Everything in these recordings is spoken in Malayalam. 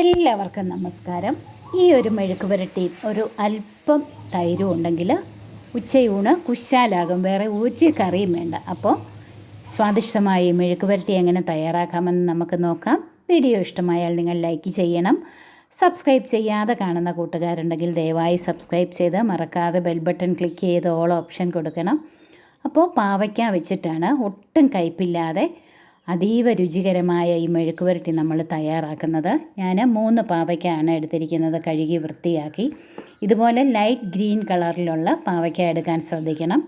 എല്ലാവർക്കും നമസ്കാരം. ഈ ഒരു മെഴുക്ക് പുരട്ടി ഒരു അല്പം തൈരും ഉണ്ടെങ്കിൽ ഉച്ചയൂണ് കുശാലാകും. വേറെ ഒരു കറിയും വേണ്ട. അപ്പോൾ സ്വാദിഷ്ടമായി മെഴുക്ക് പുരട്ടി എങ്ങനെ തയ്യാറാക്കാമെന്ന് നമുക്ക് നോക്കാം. വീഡിയോ ഇഷ്ടമായാൽ നിങ്ങൾ ലൈക്ക് ചെയ്യണം. സബ്സ്ക്രൈബ് ചെയ്യാതെ കാണുന്ന കൂട്ടുകാരുണ്ടെങ്കിൽ ദയവായി സബ്സ്ക്രൈബ് ചെയ്ത് മറക്കാതെ ബെൽ ബട്ടൺ ക്ലിക്ക് ചെയ്ത് ഓൾ ഓപ്ഷൻ കൊടുക്കണം. അപ്പോൾ പാവയ്ക്ക വെച്ചിട്ടാണ് ഒട്ടും കയ്പില്ലാതെ അതീവ രുചികരമായ ഈ മെഴുക്ക് പുരട്ടി നമ്മൾ തയ്യാറാക്കുന്നത്. ഞാൻ മൂന്ന് പാവയ്ക്കാണ് എടുത്തിരിക്കുന്നത് കഴുകി വൃത്തിയാക്കി. ഇതുപോലെ ലൈറ്റ് ഗ്രീൻ കളറിലുള്ള പാവയ്ക്ക എടുക്കാൻ ശ്രദ്ധിക്കണം.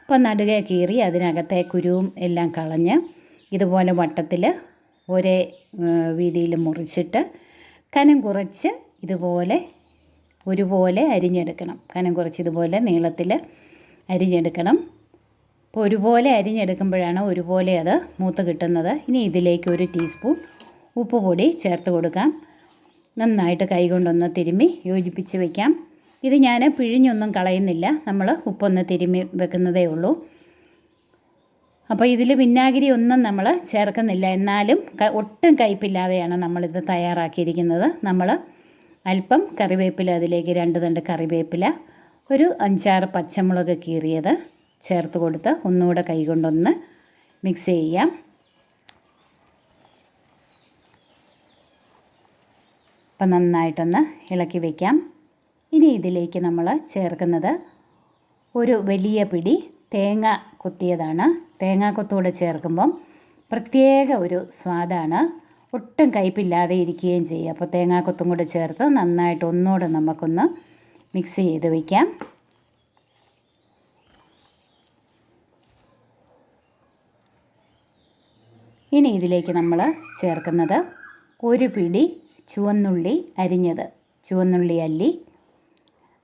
അപ്പോൾ നടുകെ കീറി അതിനകത്തെ കുരുവും എല്ലാം കളഞ്ഞ് ഇതുപോലെ വട്ടത്തിൽ ഒരേ വീതിയിൽ മുറിച്ചിട്ട് കനം കുറച്ച് ഇതുപോലെ ഒരുപോലെ അരിഞ്ഞെടുക്കണം. കനം കുറച്ച് ഇതുപോലെ നീളത്തിൽ അരിഞ്ഞെടുക്കണം. അപ്പോൾ ഒരുപോലെ അരിഞ്ഞെടുക്കുമ്പോഴാണ് ഒരുപോലെ അത് മൂത്ത് കിട്ടുന്നത്. ഇനി ഇതിലേക്ക് ഒരു ടീസ്പൂൺ ഉപ്പ് പൊടി ചേർത്ത് കൊടുക്കാം. നന്നായിട്ട് കൈകൊണ്ടൊന്ന് തിരുമ്മി യോജിപ്പിച്ച് വയ്ക്കാം ഇത് ഞാൻ പിഴിഞ്ഞൊന്നും കളയുന്നില്ല. നമ്മൾ ഉപ്പൊന്ന് തിരുമ്മി വെക്കുന്നതേ ഉള്ളൂ. അപ്പോൾ ഇതിൽ വിനാഗിരി ഒന്നും നമ്മൾ ചേർക്കുന്നില്ല. എന്നാലും ഒട്ടും കയ്പില്ലാതെയാണ് നമ്മളിത് തയ്യാറാക്കിയിരിക്കുന്നത്. നമ്മൾ അല്പം കറിവേപ്പില അതിലേക്ക് രണ്ട് തണ്ട് കറിവേപ്പില ഒരു അഞ്ചാറ് പച്ചമുളക് കീറിയത് ചേർത്ത് കൊടുത്ത് ഒന്നുകൂടെ കൈകൊണ്ടൊന്ന് മിക്സ് ചെയ്യാം. അപ്പം നന്നായിട്ടൊന്ന് ഇളക്കി വയ്ക്കാം ഇനി ഇതിലേക്ക് നമ്മൾ ചേർക്കുന്നത് ഒരു വലിയ പിടി തേങ്ങ കൊത്തിയതാണ്. തേങ്ങ കൊത്തൂടെ ചേർക്കുമ്പം പ്രത്യേക ഒരു സ്വാദാണ്. ഒട്ടും കയ്പില്ലാതെ ഇരിക്കുകയും ചെയ്യും. അപ്പോൾ തേങ്ങാക്കൊത്തും കൂടെ ചേർത്ത് നന്നായിട്ട് ഒന്നുകൂടെ നമുക്കൊന്ന് മിക്സ് ചെയ്ത് വയ്ക്കാം ഇനി ഇതിലേക്ക് നമ്മൾ ചേർക്കുന്നത് ഒരു പിടി ചുവന്നുള്ളി അരിഞ്ഞത്. ചുവന്നുള്ളി അല്ലി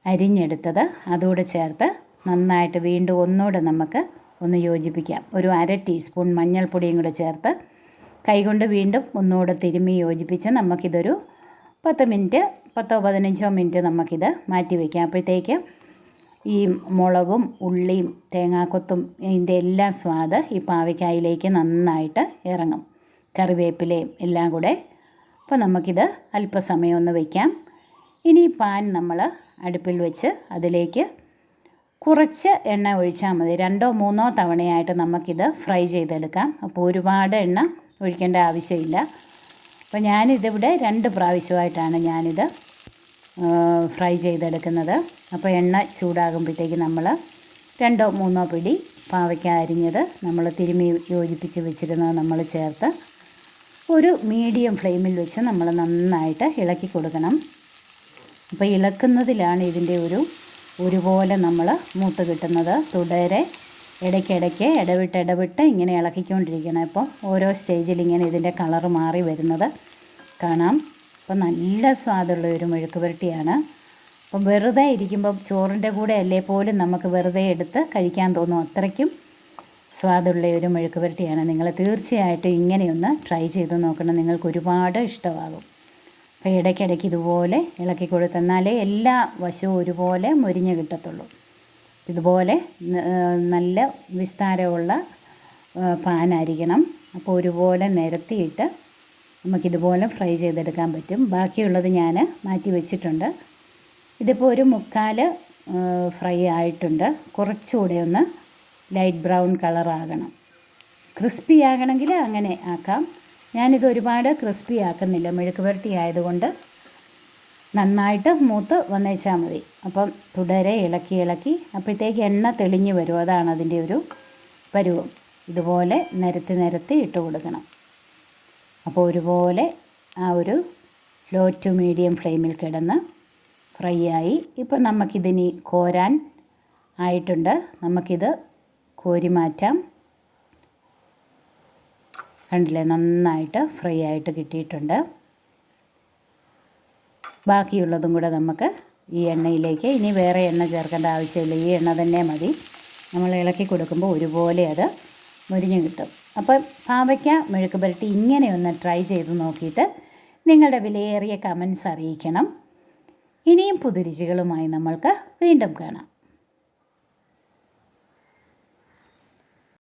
അരിഞ്ഞെടുത്തത്. അതോടെ ചേർത്ത് നന്നായിട്ട് വീണ്ടും ഒന്നുകൂടെ നമുക്ക് ഒന്ന് യോജിപ്പിക്കാം. ഒരു അര ടീസ്പൂൺ മഞ്ഞൾപ്പൊടിയും കൂടെ ചേർത്ത് കൈകൊണ്ട് വീണ്ടും ഒന്നുകൂടെ തിരുമ്മി യോജിപ്പിച്ച് നമുക്കിതൊരു പത്ത് മിനിറ്റ് പത്തോ പതിനഞ്ചോ മിനിറ്റ് നമുക്കിത് മാറ്റി വയ്ക്കാം അപ്പോഴത്തേക്ക് ഈ മുളകും ഉള്ളിയും തേങ്ങാക്കൊത്തും ഇതിന്റെ എല്ലാ സ്വാദ് ഈ പാവയ്ക്കായിലേക്ക് നന്നായിട്ട് ഇറങ്ങും. കറിവേപ്പിലയും എല്ലാം കൂടെ. അപ്പോൾ നമുക്കിത് അല്പസമയം ഒന്ന് വയ്ക്കാം ഇനി പാൻ നമ്മൾ അടുപ്പിൽ വെച്ച് അതിലേക്ക് കുറച്ച് എണ്ണ ഒഴിച്ചാൽ മതി. രണ്ടോ മൂന്നോ തവണയായിട്ട് നമുക്കിത് ഫ്രൈ ചെയ്തെടുക്കാം. അപ്പോൾ ഒരുപാട് എണ്ണ ഒഴിക്കേണ്ട ആവശ്യമില്ല. അപ്പോൾ ഞാനിതിവിടെ രണ്ട് പ്രാവശ്യമായിട്ടാണ് ഞാനിത് ഫ്രൈ ചെയ്തെടുക്കുന്നത്. അപ്പോൾ എണ്ണ ചൂടാകുമ്പോഴത്തേക്ക് നമ്മൾ രണ്ടോ മൂന്നോ പിടി പാവയ്ക്ക അരിഞ്ഞത് നമ്മൾ തിരുമി യോജിപ്പിച്ച് വെച്ചിരുന്നത് നമ്മൾ ചേർത്ത് ഒരു മീഡിയം ഫ്ലെയിമിൽ വെച്ച് നമ്മൾ നന്നായിട്ട് ഇളക്കി കൊടുക്കണം. അപ്പോൾ ഇളക്കുന്നതിലാണ് ഇതിന്റെ ഒരു ഒരുപോലെ നമ്മൾ മൂത്ത് കിട്ടുന്നത്. തുടരെ ഇടയ്ക്കിടയ്ക്ക് ഇടവിട്ട് ഇടവിട്ട് ഇങ്ങനെ ഇളക്കിക്കൊണ്ടിരിക്കണം. ഇപ്പോൾ ഓരോ സ്റ്റേജിൽ ഇങ്ങനെ ഇതിന്റെ കളറ് മാറി വരുന്നത് കാണാം. അപ്പോൾ നല്ല സ്വാദുള്ള ഒരു മെഴുക്ക് പുരട്ടിയാണ്. അപ്പം വെറുതെ ഇരിക്കുമ്പോൾ ചോറിന്റെ കൂടെ അല്ലേ പോലും നമുക്ക് വെറുതെ എടുത്ത് കഴിക്കാൻ തോന്നും അത്രയ്ക്കും സ്വാദുള്ള ഒരു മെഴുക്ക് പുരട്ടിയാണ്. നിങ്ങൾ തീർച്ചയായിട്ടും ഇങ്ങനെയൊന്ന് ട്രൈ ചെയ്ത് നോക്കണം. നിങ്ങൾക്ക് ഒരുപാട് ഇഷ്ടമാകും. അപ്പോൾ ഇടയ്ക്കിടയ്ക്ക് ഇതുപോലെ ഇളക്കി കൊടുത്തെന്നാലേ എല്ലാ വശവും ഒരുപോലെ മുരിഞ്ഞ് കിട്ടത്തുള്ളൂ. ഇതുപോലെ നല്ല വിസ്താരമുള്ള പാനായിരിക്കണം. അപ്പോൾ ഒരുപോലെ നിരത്തിയിട്ട് നമുക്കിതുപോലെ ഫ്രൈ ചെയ്തെടുക്കാൻ പറ്റും. ബാക്കിയുള്ളത് ഞാൻ മാറ്റി വെച്ചിട്ടുണ്ട്. ഇതിപ്പോൾ ഒരു മുക്കാൽ ഫ്രൈ ആയിട്ടുണ്ട്. കുറച്ചുകൂടെ ഒന്ന് ലൈറ്റ് ബ്രൗൺ കളറാകണം ക്രിസ്പി ആകണമെങ്കിൽ അങ്ങനെ ആക്കാം. ഞാനിത് ഒരുപാട് ക്രിസ്പി ആക്കുന്നില്ല. മെഴുക്ക് പുരട്ടി ആയതുകൊണ്ട് നന്നായിട്ട് മൂത്ത് വന്നേച്ചാൽ മതി. അപ്പം തുടരെ ഇളക്കി ഇളക്കി അപ്പോഴത്തേക്ക് എണ്ണ തെളിഞ്ഞ് വരും. അതാണ് അതിന്റെ ഒരു പരുവം. ഇതുപോലെ നിരത്തി നിരത്തി ഇട്ട് കൊടുക്കണം. അപ്പോൾ ഒരുപോലെ ആ ഒരു ലോ ടു മീഡിയം ഫ്ലെയിമിൽ കിടന്ന് ഫ്രൈ ആയി. ഇപ്പോൾ നമുക്കിതിനി കോരാൻ ആയിട്ടുണ്ട്. നമുക്കിത് കോരി മാറ്റാം. കണ്ടില്ലേ? നന്നായിട്ട് ഫ്രൈ ആയിട്ട് കിട്ടിയിട്ടുണ്ട്. ബാക്കിയുള്ളതും കൂടെ നമുക്ക് ഈ എണ്ണയിലേക്ക് ഇനി വേറെ എണ്ണ ചേർക്കേണ്ട ആവശ്യമില്ല. ഈ എണ്ണ തന്നെ മതി. നമ്മൾ ഇളക്കി കൊടുക്കുമ്പോൾ ഒരുപോലെ അത് മുരിഞ്ഞ് കിട്ടും. അപ്പം പാവയ്ക്ക മെഴുക്ക് പുരട്ടി ഇങ്ങനെയൊന്ന് ട്രൈ ചെയ്ത് നോക്കിയിട്ട് നിങ്ങളുടെ വിലയേറിയ കമൻസ് അറിയിക്കണം. ഇനിയും പുതുരുചികളുമായി നമ്മൾക്ക് വീണ്ടും കാണാം.